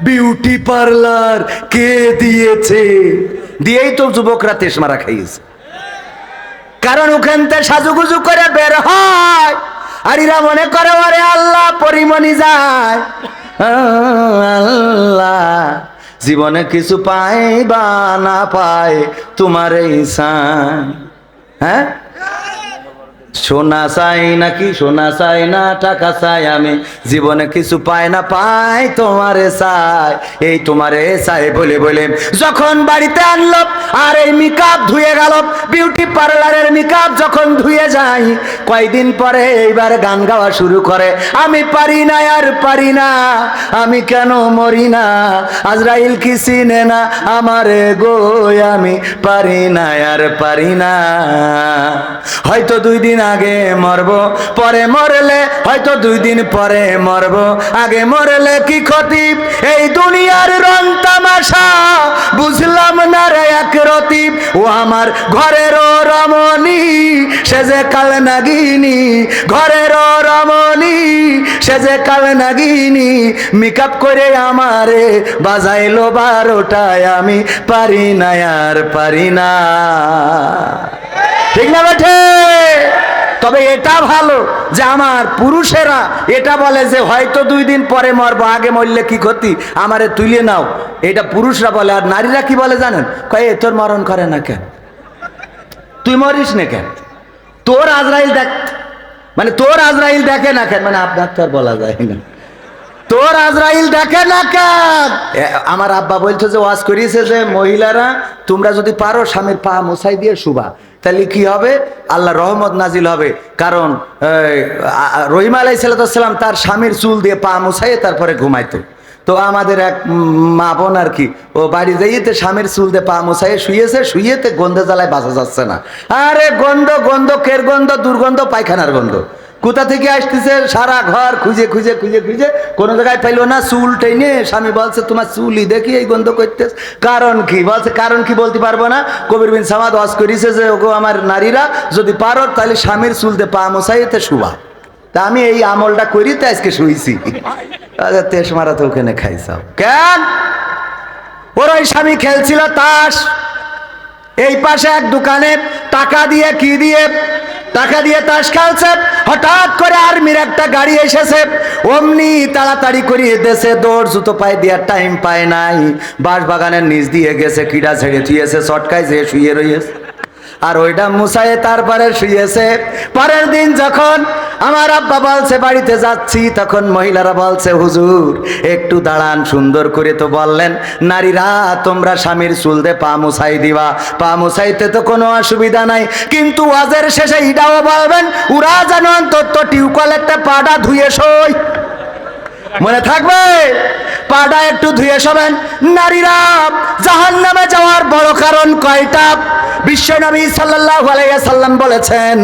Beauty parlour কে দিয়েছে? দিয়েই তো যুবকরা তেস মারা খাইয়েছে। কারণ ওখান থেকে সাজুগুজু করে বের হয়। আর এরা মনে করে, ওরে আল্লাহ, পরিমণি যায়। আল্লাহ, জীবনে কিছু পায় বা না পায় তোমার এই হ্যাঁ? সোনা চাই নাকি সোনা চাই না, টাকা চাই আমি। জীবনে কিছু পাই না, পাই তোমারে চাই। এই তোমারে চাই বলে বলে যখন বাড়িতে আনলো, আর এই মেকআপ ধুয়ে গেল, বিউটি পার্লারের মেকআপ যখন ধুয়ে যাই, কয়দিন পরে এইবার গান গাওয়া শুরু করে। আমি পারি না, আর পারি না, আমি কেন মরি না? আজরাইল কি চিনে না আমারে গো? আমি পারি না, আর পারি না। হয়তো দুই দিন আগে মরব, পরে মরলে হয়তো দুই দিন পরে মরব। আগে মরলে কি ক্ষতি? এই দুনিয়ার রং তামাশা, বুঝলাম না রে এক রতি ও আমার ঘরের রমণী, সে যে কাল নাগিনী। ঘরের রমণী, সে যে কাল নাগিনী। মেকআপ করে আমারে বাজাইলো বারোটায়, আমি পারি না, আর পারি না। ঠিক না বেঠে? তবে এটা ভালো যে আমার পুরুষেরা এটা বলে যে হয়তো দুই দিন পরে মরবো, আগে মরলে কি ক্ষতি? আমারে তুলে নাও। এটা পুরুষরা বলে, আর নারীরা কি বলে জানেন? কয়ে তোর মরণ করে না কেন? তুই মরিস না কেন? তোর আজরাইল দেখ মানে তোর আজরাইল দেখে না কেন? মানে আপনার তো আর বলা যায় না। তোর আজরাইল দেখে না কেন? আমার আব্বা বলছে যে, ওয়াজ করিয়েছে যে, মহিলারা, তোমরা যদি পারো, স্বামীর পা মোছাই দিয়ে শুবা। তাহলে কি হবে? আল্লাহ রহমত নাজিল হবে। কারণ রহিম আলাই সাল্লাম তার স্বামীর চুল দিয়ে পা মুছাইয়ে তারপরে ঘুমাইতো। তো আমাদের এক মা বোন আর কি, ও বাড়ি যাইতে স্বামীর চুল দিয়ে পা মোছাইয়ে শুয়েছে শুয়েতে গন্ধে জ্বালায় বাঁচা যাচ্ছে না। আরে গন্ধ গন্ধ, কের গন্ধ? দুর্গন্ধ, পায়খানার গন্ধ। কোথা থেকে আসতেছে? সারা ঘর খুঁজে খুঁজে খুঁজে খুঁজে। কোনো জায়গায় পাইলো না, চুল টেনে স্বামী বলছে, তোমার চুলই দেখি এই গন্ধ করতে কারণ কি? বলছে, কারণ কি বলতে পারব না? কবির বিন সামাদ ওয়াজ করিছে যে, ওগো আমার নারীরা যদি পারো, তাহলে স্বামীর চুলতে পা মশাইতে শুবা। তা আমি এই আমলটা করি, তো আজকে শুইছি। আচ্ছা তেস মারা তো ওখানে খাইছাও। কেন? ওর ওই স্বামী খেলছিল তাস। এই পাশে এক দোকানে টাকা দিয়ে কি দিয়ে টাকা দিয়ে তাস খেলছে। হঠাৎ করে আর্মির একটা গাড়ি এসেছে। অমনি তাড়াতাড়ি করিয়ে দেশে দৌড়, জুতো পায়ে দেওয়ার টাইম পায় নাই। বাঁশ বাগানের নিচ দিয়ে গেছে, কিডা ছেড়ে থুয়েছে চটকায় যে শুয়ে রয়েছে আর ওইটা মুসায়ে তারপরে শুয়েছে। পরের দিন যখন আমার আব্বা বলছে, বাড়িতে যাচ্ছি, তখন মহিলারা বলছে, হুজুর, একটু দাঁড়ান, সুন্দর করে তো বললেন, নারীরা তোমরা স্বামীর চুলতে পা মুছাই দিবা। পা মুছাইতে তো কোনো অসুবিধা নাই। কিন্তু ওয়াজের শেষে ইডাও বলবেন উরা যেন অন্তত টিউকলেরটা পাটা ধুয়ে সই মনে থাকবে? পাটা একটু ধুয়ে সবেন নারীরা জাহান নামে যাওয়ার বড় কারণ কয়টা? বিশ্ব নবী সাল্লাহ সাল্লাম বলেছেন,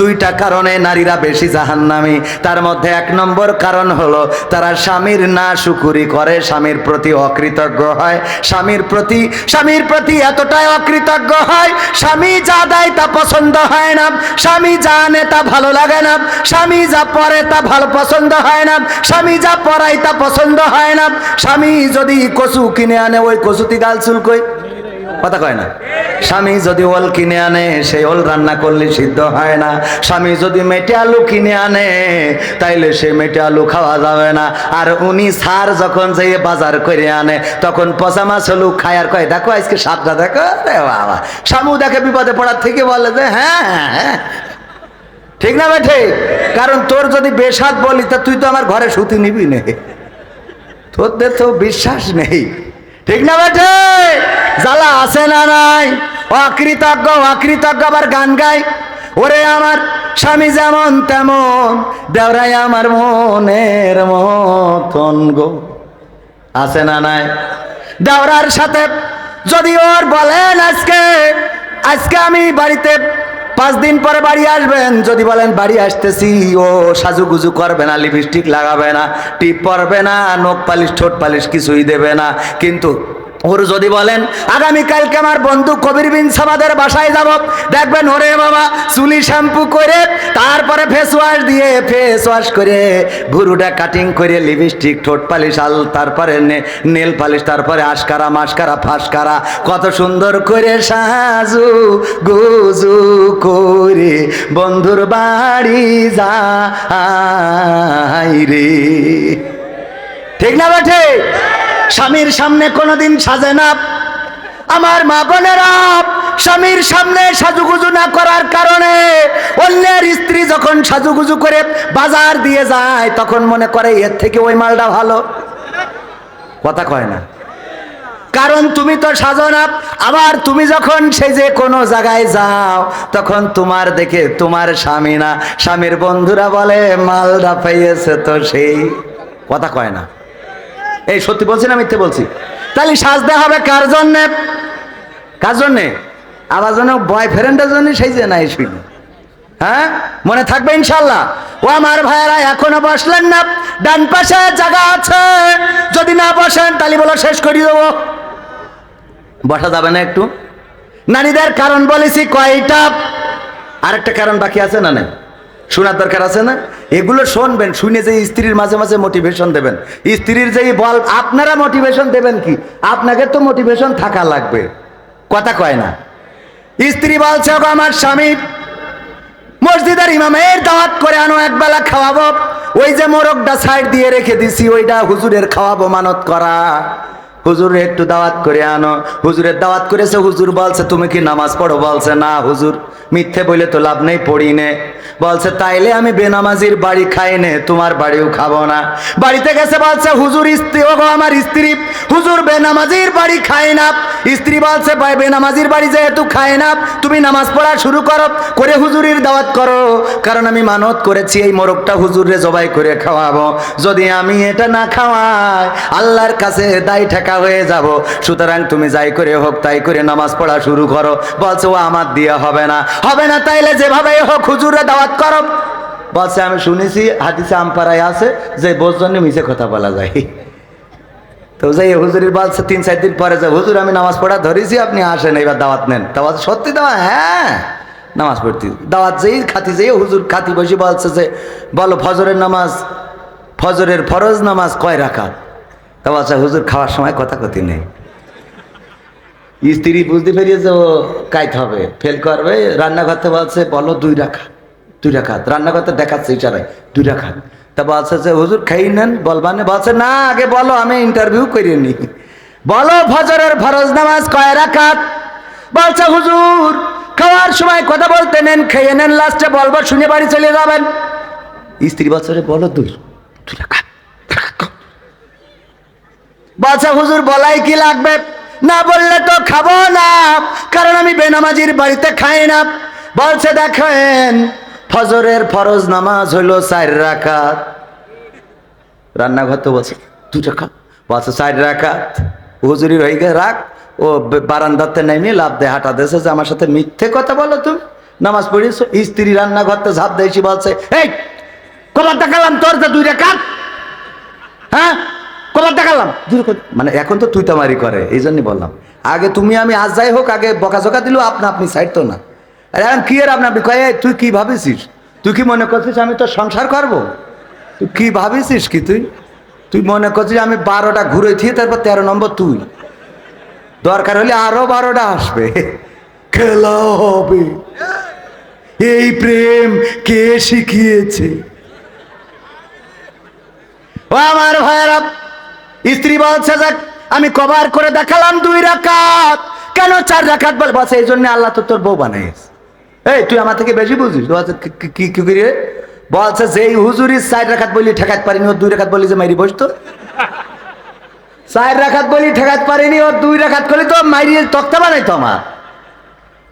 দুইটা কারণে নারীরা বেশি জাহান নামী তার মধ্যে এক নম্বর কারণ হলো, তারা স্বামীর না শুকুরি করে, স্বামীর প্রতি অকৃতজ্ঞ হয়। স্বামীর প্রতি স্বামীর প্রতি এতটাই অকৃতজ্ঞ হয়, স্বামী যা দেয় তা পছন্দ হয় না, স্বামী যা আনে তা ভালো লাগে না, স্বামী যা পরে তা ভালো পছন্দ হয় না, স্বামী যা পরাই তা পছন্দ হয় না স্বামী যদি কচু কিনে আনে, ওই কচুতি গাল চুলকই কথা কয় না। স্বামী যদি ওল কিনে আনে, সেই ওল রান্না করলে সিদ্ধ হয় না। স্বামী যদি মেটে আলু কিনে আনে, তাইলে সে মেটে আলু খাওয়া যাবে না। আর উনি সার যখন যেয়ে বাজার করে আনে, তখন পচা মাছ হলু খায়। আর কয়, দেখো আজকে সাতটা দেখো? রে বাবা। স্বামী দেখে বিপদে পড়ার থেকে বলে যে হ্যাঁ হ্যাঁ। হ্যাঁ ঠিক না বেঠে কারণ তোর যদি বেসাদ বলি, তা তুই তো আমার ঘরে সুতি নিবি নে। তোদের তো বিশ্বাস নেই। ঠিক না বেঠে? জ্বালা আছে না নাই? অকৃতজ্ঞ অকৃতজ্ঞ আবার গান গায়। ওরে আমার স্বামী যেমন তেমন, দেওরাই আমার মনের মতন গো। আছে না নাই? দেওরার সাথে যদি ওর বলেন আজকে আজকে আমি বাড়িতে পাঁচ দিন পরে বাড়ি আসবেন। যদি বলেন, বাড়ি আসতেছি, ও সাজুগুজু করবে না লিপস্টিক লাগাবে না, টিপ পরবে না, নখ পালিশ, ঠোঁট পালিশ কিছুই দেবে না। কিন্তু ওর যদি বলেন, আগামীকালকে আমার বন্ধু কবির বিন সামাদের বাসায় যাব। দেখবেন ওরে বাবা, চুলি শ্যাম্পু করে তারপরে ফেস ওয়াশ দিয়ে ফেস ওয়াশ করে ভুরুটা কাটিং করে লিপস্টিক ঠোঁট পালিশ, আল তারপরে নেল পালিশ তারপরে আশকারা মাসকারা ফাঁসকারা কত সুন্দর করে সাজু গুজু করে বন্ধুর বাড়ি যাই রে। ঠিক না বেঠে স্বামীর সামনে কোনোদিন সাজে না। আমার মা বোনেরা, স্বামীর সামনে সাজুগুজু না করার কারণে অন্যের স্ত্রী যখন সাজুগুজু করে বাজার দিয়ে যায়, তখন মনে করে এর থেকে ওই মালটা ভালো। কথা কয় না। কারণ তুমি তো সাজো না, আবার তুমি যখন যে কোনো জায়গায় যাও, তখন তোমার দেখে তোমার স্বামী না। স্বামীর বন্ধুরা বলে মালদা পাইয়েছে তো সেই। কথা কয় না। এই, সত্যি বলছি না মিথ্যে বলছি? তাহলে সাজতে হবে কার জন্যে? কার জন্যে? আবার যেন বয়ফ্রেন্ডের জন্য সেই যে নাই শুনি। হ্যাঁ? মনে থাকবে ইনশাল্লাহ ও আমার ভাইয়েরা, এখনও বসলেন না। ডান পাশে জায়গা আছে। যদি না বসেন তাহলে বলো শেষ করি দেবো। বসা যাবে না একটু? নারীদের কারণ বলেছি কয়টা? আরেকটা কারণ বাকি আছে না নাই? শোনার দরকার আছে না? এগুলো শুনবেন, শুনে যে স্ত্রীর মাঝে মাঝে মোটিভেশন দেবেন। স্ত্রীর যেই বল, আপনারা মোটিভেশন দেবেন কি? আপনাকে তো মোটিভেশন থাকা লাগবে। কথা কয় না। স্ত্রী বলছে, "ওগো আমার স্বামী, মসজিদের ইমামের দাওয়াত করে আনো একবেলা খাওয়াবো। ওই যে মোরগটা সাইড দিয়ে রেখে দিছি, ওইটা হুজুরের খাওয়াবো মানত করা। হুজুর একটু দাওয়াত করে আনো। হুজুরের দাওয়াত করেছে, হুজুর বলছে, তুমি কি নামাজ পড়ো? বলছে, না হুজুর, মিথ্যে বলে তো লাভ নেই, পড়ি নে। বলছে, তাইলে আমি বেনামাজির বাড়ি খাই নে, তোমার বাড়িও খাব না। বাড়িতে গেছে, বলছে, হুজুর স্ত্রী ও গো আমার স্ত্রী, হুজুর বেনামাজির বাড়ি খায় না। স্ত্রী বলছে, ভাই, বেনামাজির বাড়ি যেহেতু খায় না, তুমি নামাজ পড়া শুরু করো, করে হুজুরির দাওয়াত করো। কারণ আমি মানত করেছি, এই মোরগটা হুজুরে জবাই করে খাওয়াবো। যদি আমি এটা না খাওয়াই, আল্লাহর কাছে দায় ঠেকা হয়ে যাব। সুতরাং তুমি যাই করে হোক, তাই করে নামাজ পড়া শুরু করো। বলছে, ও, আমার দিয়ে হবে না। হবে না তাইলে যেভাবে হোক হুজুরে দাওয়াত করো। বলছে, আমি শুনেছি, হাদিসে আমপাড়ায় আছে, যে বোঝ জন্য মিছে কথা বলা যায়। তো যাই হুজুরের বলছে, তিন, চার দিন পরে যে, হুজুর, আমি নামাজ পড়া ধরেছি, আপনি আসেন, এবার দাওয়াত নেন। দাওয়াত সত্যি দাওয়া হ্যাঁ নামাজ পড়তে। দাওয়াত যেই খাতি, যেই হুজুর খাতি বসে বলছে যে, বলো, ফজরের নামাজ, ফজরের ফরজ নামাজ কয় রাখাত তা বলছে হুজুর খাওয়ার সময় কথা কথি নেই। স্ত্রী বুঝতে পেরিয়েছে ও কাইতে হবে ফেল করবে রান্না করতে বলছে বলো দুই রাখা দুই রাখাত। রান্না করতে দেখাচ্ছে ইশারায় দুই রাখাত। তা বলছে যে হুজুর খাই নেন বলবানে বলছে না আগে বলো আমি ইন্টারভিউ করিয়ে নি বলো ফজরের ফরজ নামাজ কয় রাখাত? বলছে হুজুর খাওয়ার সময় কথা বলতে নেন খেয়ে নেন লাস্টে বলব শুনে বাড়ি চলে যাবেন। স্ত্রী বলছে "রে, বলো দুই দুই রাখাত। দুই রাখাত কও।" বলছে হুজুর, বলাই কি লাগবে? না বললে তো খাব না, কারণ আমি বেনামাজির বাড়িতে খাই না। বলছে, দেখেন, ফজরের ফরজ নামাজ হইল চার রাকাত। রান্নাঘর তো বলছে, দুই রাকাত। বলছে, চার রাকাত। হুজুরি হয়ে গে রাখ, ও বারান্দাতে নেমে লাভ দে হাঁটা দেশে যে আমার সাথে মিথ্যে কথা বলো তুমি। নামাজ পড়িয়েছো, স্ত্রী রান্নাঘরতে ঝাঁপ দিয়েছি, বলছে, এই কবার দেখালাম তোর যে দুই রাকাত? হ্যাঁ? কবার দেখালাম? মানে এখন তো তুই তামারি করে এই জন্যই বললাম। আগে তুমি আমি আজ যাই হোক আগে বকাঝকা দিল আপনা আপনি সাইড তো না। আর এখন কি আর আপনি আপনি? কয়ে তুই কি ভাবিছিস? তুই কি মনে করছিস আমি তো সংসার করব? তুই কি ভাবিছিস কি তুই? তুই মনে করছিস আমি বারোটা ঘুরে থিয়ে তারপর তেরো নম্বর তুই? দরকার হলে আরও বারোটা আসবে। খেলা হবে। এই প্রেম কে শিখিয়েছে? ও আমার ভাইয়েরা স্ত্রী বলছে যে আমি কবার করে দেখালাম দুই রাকাত। কেন চার রাখাত বল বলছে এই জন্য আল্লাহ তো তোর বউ বানাইস এই, তুই আমার থেকে বেশি বুঝিস। "কি- কি- করে বলছে, যেই হুজুরি চার রাখাত বলি ঠেকাত পারিনি ওর দুই রাখাত বলি যে মাইরি বসতো। চার রাখাত বলি ঠেকাত পারিনি ওর দুই রাখাত করলে তো মাইরি তক্তা বানাইতো আমার।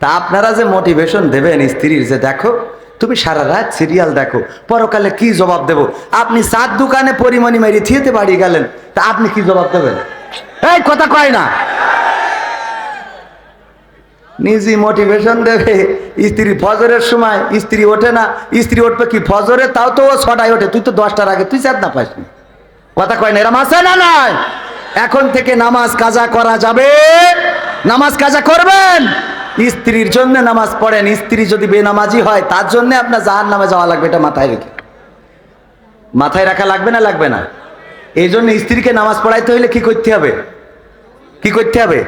তা আপনারা যে মোটিভেশন দেবেন স্ত্রীর, যে দেখো তুমি সারা রাত সিরিয়াল দেখো, পরকালে কি জবাব দেব? আপনি চার দোকানে পরিমণি মেরি থিয়েতে বাড়ি গেলেন, তা আপনি কি জবাব দেবেন? এই কথা কয় না। নিজে মোটিভেশন দেবে, স্ত্রী ফজরের সময়, স্ত্রী ওঠে না, স্ত্রী উঠবে কি ফজরে? তাও তো ও ছটায় ওঠে, তুই তো দশটার আগে, তুই চার না পাসনি। কথা কয় না এরম আছে না নয়? এখন থেকে নামাজ কাজা করা যাবে? নামাজ কাজা করবেন? স্ত্রীর জন্য নামাজ পড়েন, স্ত্রী যদি বেনামাজি হয়, তার জন্য আপনার জাহান নামে যাওয়া লাগবে, এটা মাথায় রেখে। মাথায় রাখা লাগবে না লাগবে না। এই জন্য স্ত্রীকে নামাজ পড়াইতে হইলে কি করতে হবে? কি করতে হবে?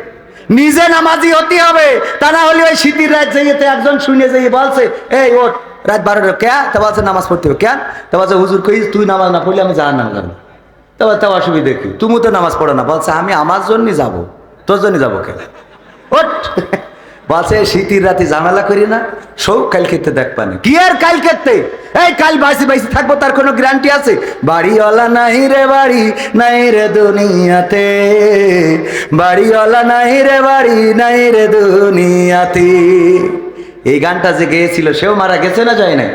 নিজে নামাজি হতে হবে। তা না হলে ওই শীতের রাত যাইতে একজন শুনে যাই বলছে, এই ওট রাত বারোটা, কে? তা বলছে, নামাজ পড়তে হবে কেন তা বলছে, হুজুর কই, তুই নামাজ না পড়লে আমি জাহান নাম যাব তা তা অসুবিধা কি? তুমি তো নামাজ পড়ো না। বলছে, আমি আমার জন্যই যাব। তোর জন্য যাব কেন? ওট বলছে শীতের রাতে ঝামেলা করি না সৌ কাল খেতে দেখ পানি। কি আর কাল খেতে? এই কাল বাইসি বাইসি থাকব, তার কোনো গ্যারান্টি আছে? বাড়িওয়ালা নাই রে বাড়ি নাই রে দুনিয়াতে। বাড়িওয়ালা নাই রে বাড়ি নাই রে দুনিয়াতে। এই গানটা যে গেয়েছিল, সেও মারা গেছে না যায় নাই?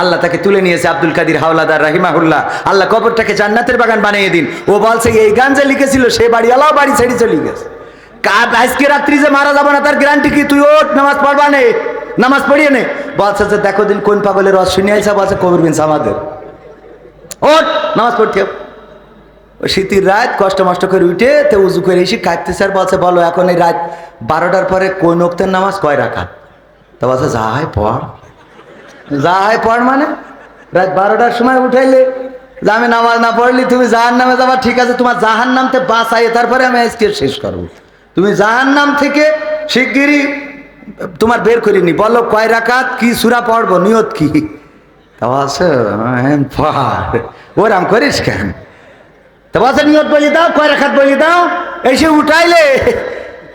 আল্লাহ তাকে তুলে নিয়েছে আব্দুল কাদির হাওলাদার রাহিমাহুল্লাহ। আল্লাহ কবরটাকে জান্নাতের বাগান বানিয়ে দিন। ও বলছে, এই গান যে লিখেছিল, সে বাড়িওয়ালাও বাড়ি ছেড়ে চলে গেছে। কার আজকে রাত্রি যে মারা যাব না, তার গ্যারান্টি কি? তুই ওঠ, নামাজ পড়বা নে। নামাজ পড়িয়ে নে। বলছে যে, দেখো দিন কোন পাগলের রস শুনে আইসা। বলছে, কবির বিনস আমাদের ওঠ, নামাজ পড়তে শীতের রাত, কষ্ট মষ্ট করে উঠে তো উজু করে এসে কাঁদতে স্যার বলছে, বলো, এখন এই রাত বারোটার পরে কোন অক্তের নামাজ কয় রাখা তো বলছে, যা হয় পড়। যা হয় পড় মানে? রাত বারোটার সময় উঠাইলে, যে আমি নামাজ না পড়লি, তুমি জাহান নামে যাবা। ঠিক আছে, তোমার জাহান নামতে বাঁচাই তারপরে আমি আজকে শেষ করব। তুমি জাহান নাম থেকে শিগগিরই তোমার বের করিনি বলো কয় রাকাত কি সুরা পড়ব নিয়ত কি? "হ্যাঁ, ওরাম করিস কেন? নিয়ত বলি দাও কয় রাখাত বলি দাও এসে উঠাইলে।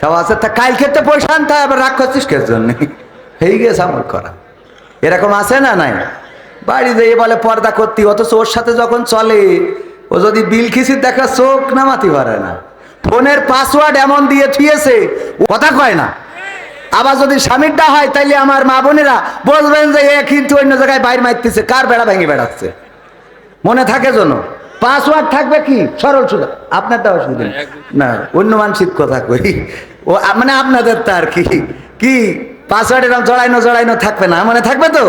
তা বলছে তা কাল খেতে পয়সা আনতে আবার রাগ করছিস কে জন্য? হয়ে গেছে আমার করা। এরকম আছে না নাই? বাড়ি যেয়ে বলে পর্দা করতি অথচ ওর সাথে যখন চলে ও যদি বিল খিসির দেখা চোখ নামাতি পারে না। ফোনের পাসওয়ার্ড এমন দিয়ে থুয়েছে কথা কয় না। আবার যদি স্বামীরটা হয়, তাইলে আমার মা বোনেরা বলবেন যে এ কিন্তু অন্য জায়গায় বাইর মারতেছে, কার বেড়া ভেঙে বেড়াচ্ছে? মনে থাকে যেন। পাসওয়ার্ড থাকবে কি? সরল সুদা আপনারটা অসুবিধা নেই। না, অন্য মানসিক কথা কই। ও মানে আপনাদের তো আর কি। কি? পাসওয়ার্ড এরকম জড়াইনো জড়াইনো থাকবে না? মনে থাকবে তো?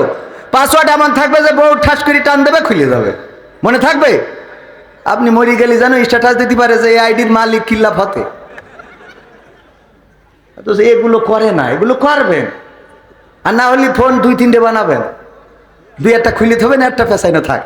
পাসওয়ার্ড এমন থাকবে যে বউ ঠাস করে টান দেবে, খুলে যাবে। মনে থাকবে? আপনি মরি গেলে জানো স্ট্যাটাস দিতে পারে যে এই আইডির মালিক কিল্লা ফতে। তো এগুলো করে না, এগুলো করবেন। আর না হলে ফোন দুই তিনটে বানাবেন। দুই একটা খুলে থবেন, একটা পেশাইনো থাক।